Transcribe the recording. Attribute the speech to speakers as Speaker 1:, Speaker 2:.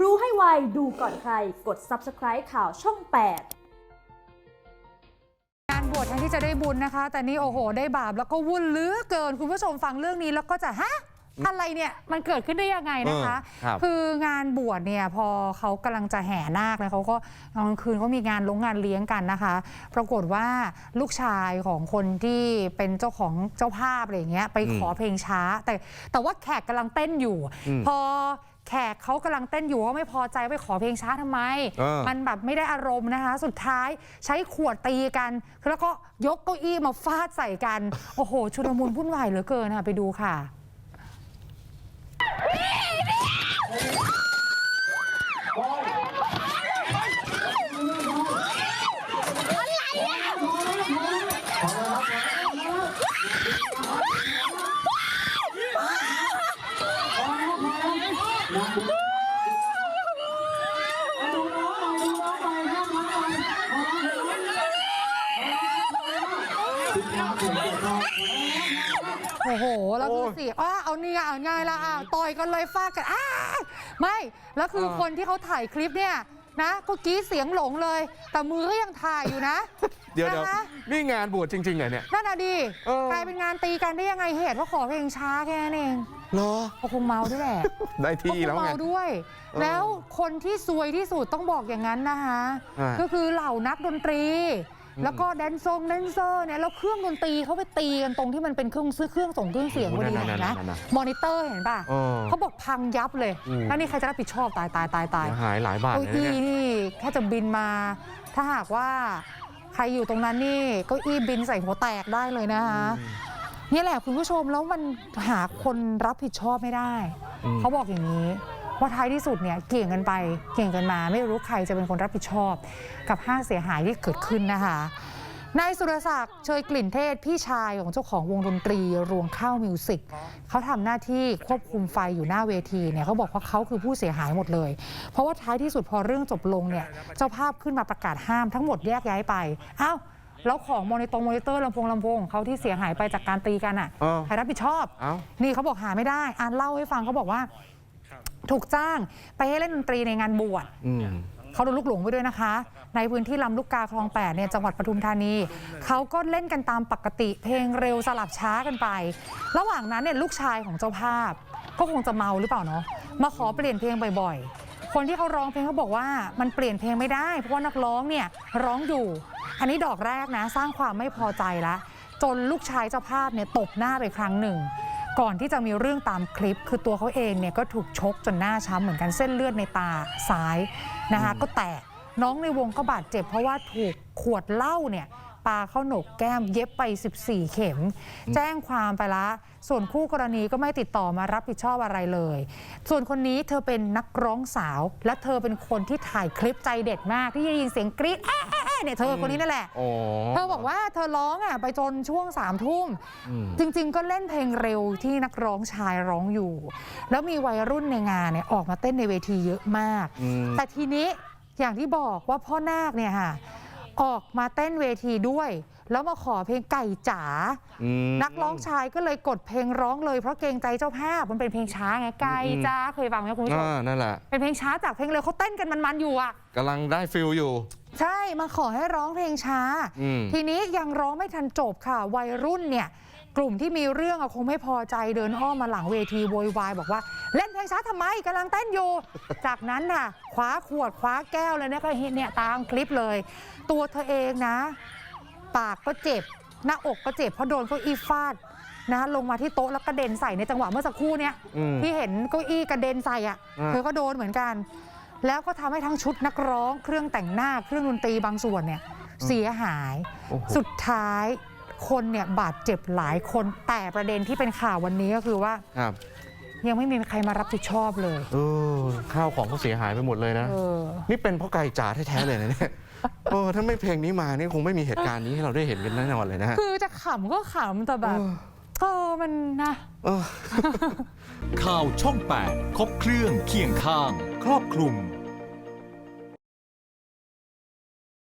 Speaker 1: รู้ให้ไว ดูก่อนใคร กด subscribe ข่าวช่อง8
Speaker 2: งานบวชแทนที่จะได้บุญนะคะ แต่นี่โอ้โห ได้บาปแล้วก็วุ่นเหลือเกิน คุณผู้ชมฟังเรื่องนี้แล้วก็จะฮะอะไรเนี่ยมันเกิดขึ้นได้ยังไงนะคะ
Speaker 3: เออครับ
Speaker 2: องานบวชเนี่ยพอเขากำลังจะแห่นาคนะเขาก็ตอนกลางคืนเขามีงานลงงานเลี้ยงกันนะคะ ปรากฏว่าลูกชายของคนที่เป็นเจ้าของเจ้าภาพอะไรอย่างเงี้ยไปขอเพลงช้า แต่แต่ว่าแขกกำลังเต้นอยู่
Speaker 3: อืม
Speaker 2: พอ แขกเขากำลังเต้นอยู่ก็ไม่พอใจไปขอเพลงช้าทำไม
Speaker 3: เออ
Speaker 2: มันแบบไม่ได้อารมณ์นะคะ สุดท้ายใช้ขวดตีกัน แล้วก็ยกเก้าอี้มาฟาดใส่กัน โอ้โห ชุลมุนวุ่นวายเหลือเกินค่ะ ไปดูค่ะ โอ้โห แล้วดูสิอ้าเอานี่ไงเอาไงล่ะอะต่อยกันเลยฟาดกันอ้าไม่ แล้วคือ
Speaker 3: เออ
Speaker 2: คนที่เขาถ่ายคลิปเนี่ยนะก็กรี้เสียงหลงเลย แต่มือก็ยังถ่ายอยู่นะ
Speaker 3: เดี๋ยวเดี๋ยว
Speaker 2: นะคะ
Speaker 3: นี่งานบวชจริงๆเหรอเนี่ย
Speaker 2: นั่นน่ะดิ
Speaker 3: เออ
Speaker 2: กลายเป็นงานตีกันได้ยังไงเหตุว่าขอเพลงช้าแค่นั้นเอง
Speaker 3: เหรอ
Speaker 2: ก็คงเมาด้วยแหละ
Speaker 3: ได้ที่แล้ว
Speaker 2: ก็คง
Speaker 3: ไง
Speaker 2: เมาด้วย
Speaker 3: เออ
Speaker 2: แล้วคนที่ซวยที่สุดต้องบอกอย่างนั้นนะคะ
Speaker 3: อ่า
Speaker 2: ก็คือเหล่านักดนตรี
Speaker 3: อืม
Speaker 2: แล้วก็แดนซงแดนเซอร์เนี่ยแล้วเครื่องดนตรีเขาไปตีกันตรงที่มันเป็นเครื่องซื้อเครื่องส่งเครื่องเสียงพอดี
Speaker 3: นั่นๆๆๆ
Speaker 2: เห็นนะ
Speaker 3: นั่น
Speaker 2: มอนิเตอร์เห็นป่ะ
Speaker 3: เออ
Speaker 2: เขาบอกพังยับเลย
Speaker 3: อืม
Speaker 2: แล้วนี่ใครจะรับผิดชอบตายตายตายตาย
Speaker 3: หายหลายบาท
Speaker 2: เก้า
Speaker 3: เลยนะ
Speaker 2: อี้
Speaker 3: เนี่ย
Speaker 2: นี่แค่จะบินมา ถ้าหากว่าใครอยู่ตรงนั้นนี่เก้าอี้บินใส่หัวแตกได้เลยนะคะนี่แหละคุณผู้ชมแล้วมันหาคนรับผิดชอบไม่ได้
Speaker 3: อืม
Speaker 2: เขาบอกอย่างนี้ ว่าท้ายที่สุดเนี่ยเกี่ยงกันไปเกี่ยงกันมา ไม่รู้ใครจะเป็นคนรับผิดชอบ กับห้าเสียหายที่เกิดขึ้นนะคะนายสุรศักดิ์เชยกลิ่นเทศพี่ชายของเจ้าของวงดนตรีรวงข้าวมิวสิกเขาทำหน้าที่ควบคุมไฟอยู่หน้าเวทีเนี่ยเขาบอกว่าเขาคือผู้เสียหายหมดเลย เพราะว่าท้ายที่สุดพอเรื่องจบลงเนี่ยเจ้าภาพขึ้นมาประกาศห้ามทั้งหมดแยกย้ายไปอ้าวแล้วของมอนิตงมอนิเตอร์ลำโพงลำโพงของเขาที่เสียหายไปจากการตีกันอะ
Speaker 3: เออ
Speaker 2: ใครรับผิดชอบ
Speaker 3: เอ้า
Speaker 2: นี่เขาบอกหาไม่ได้อ่านเล่าให้ฟังเขาบอกว่า ถูกจ้างไปให้เล่นดนตรีในงานบวช
Speaker 3: อืม
Speaker 2: เขาโดนลูกหลงไปด้วยนะคะ ในพื้นที่ลำลูกกาคลองแปดเนี่ยจังหวัดปทุมธานี เขาก็เล่นกันตามปกติ เพลงเร็วสลับช้ากันไป ระหว่างนั้นเนี่ยลูกชายของเจ้าภาพ ก็คงจะเมาหรือเปล่าเนาะมาขอเปลี่ยนเพลงบ่อยๆ คนที่เขาร้องเพลงเขาบอกว่ามันเปลี่ยนเพลงไม่ได้ เพราะว่านักร้องเนี่ยร้องอยู่ อันนี้ดอกแรกนะ สร้างความไม่พอใจละ จนลูกชายเจ้าภาพเนี่ยตบหน้าไปครั้งหนึ่ง ก่อนที่จะมีเรื่องตามคลิป คือตัวเขาเองเนี่ยก็ถูกชกจนหน้าช้ำเหมือนกันเส้นเลือดในตาซ้ายนะคะก็แตกน้องในวงก็บาดเจ็บ เพราะว่าถูกขวดเหล้าเนี่ยปาเข้าโหนกแก้มเย็บไป 14 เข็ม แจ้งความไปละ ส่วนคู่กรณีก็ไม่ติดต่อมารับผิดชอบอะไรเลย ส่วนคนนี้เธอเป็นนักร้องสาว และเธอเป็นคนที่ถ่ายคลิปใจเด็ดมากที่ได้ยินเสียงกรี๊ด แอะแอะแอะเนี่ยเธอคนนี้นั่นแหละ
Speaker 3: โอ้
Speaker 2: เธอบอกว่าเธอร้องอะไปจนช่วงสามทุ่ม
Speaker 3: อืม
Speaker 2: จริงๆ ก็เล่นเพลงเร็วที่นักร้องชายร้องอยู่ แล้วมีวัยรุ่นในงานเนี่ยออกมาเต้นในเวทีเยอะมาก
Speaker 3: อืม
Speaker 2: แต่ทีนี้อย่างที่บอกว่าพ่อนาคเนี่ยค่ะออกมาเต้นเวทีด้วย แล้วมาขอเพลงไก่จ๋า
Speaker 3: อืม
Speaker 2: นักร้องชายก็เลยกดเพลงร้องเลยเพราะเกรงใจเจ้าภาพมันเป็นเพลงช้าไงไก่จ๋าเคยฟังไหมคุณผู้ชม
Speaker 3: อ่านั่นแหละ
Speaker 2: เป็นเพลงช้าจากเพลงเร็วเขาเต้นกันมันๆอยู่อะ
Speaker 3: กำลังได้ฟิลอยู่
Speaker 2: ใช่มาขอให้ร้องเพลงช้า
Speaker 3: อืม
Speaker 2: ทีนี้ยังร้องไม่ทันจบค่ะ วัยรุ่นเนี่ย กลุ่มที่มีเรื่องอะคงไม่พอใจเดินอ้อมมาหลังเวทีโวยวายบอกว่า เล่นเพลงช้าทำไมกำลังเต้นอยู่ จากนั้นค่ะคว้าขวดคว้าแก้วเลยเนี่ยก็เห็นเนี่ยตามคลิปเลย ตัวเธอเองนะ ปากก็เจ็บ หน้าอกก็เจ็บเพราะโดนเก้าอี้ฟาดนะลงมาที่โต๊ะแล้วกระเด็นใส่ในจังหวะเมื่อสักครู่เนี้ย
Speaker 3: อืม
Speaker 2: ที่เห็นเก้าอี้กระเด็นใส่อะ
Speaker 3: อ่า
Speaker 2: เธอก็โดนเหมือนกัน แล้วก็ทำให้ทั้งชุดนักร้องเครื่องแต่งหน้าเครื่องดนตรีบางส่วนเนี่ยเสียหาย
Speaker 3: โอ้โห
Speaker 2: สุดท้ายคนเนี่ยบาดเจ็บหลายคนแต่ประเด็นที่เป็นข่าววันนี้ก็คือว่า
Speaker 3: ครับ
Speaker 2: ยังไม่มีใครมารับผิดชอบเลย
Speaker 3: เออข้าวของก็เสียหายไปหมดเลยนะ
Speaker 2: เออ
Speaker 3: นี่เป็นเพราะไก่จ๋าแท้ๆเลยนะเนี่ย เออถ้าไม่เพลงนี้มานี่คงไม่มีเหตุการณ์นี้ให้เราได้เห็นกันแน่นอนเลยนะฮะ
Speaker 2: คือจะขำก็ขำแต่แบบเออมันนะ
Speaker 3: เออ
Speaker 4: ข่าวช่อง 8 ครบเครื่องเคียงข้าง ครอบคลุม